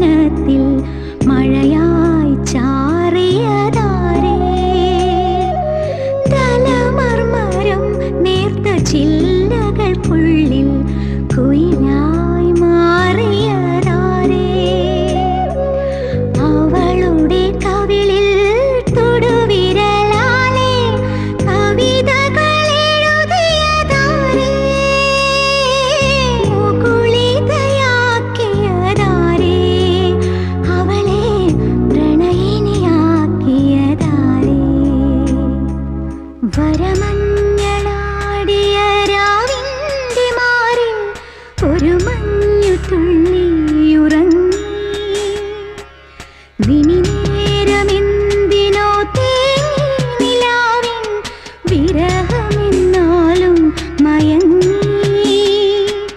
வனத்தில் വരമഞ്ഞളാടിയ രാവിന്റെ മാറിൽ ഒരു മഞ്ഞു തുള്ളി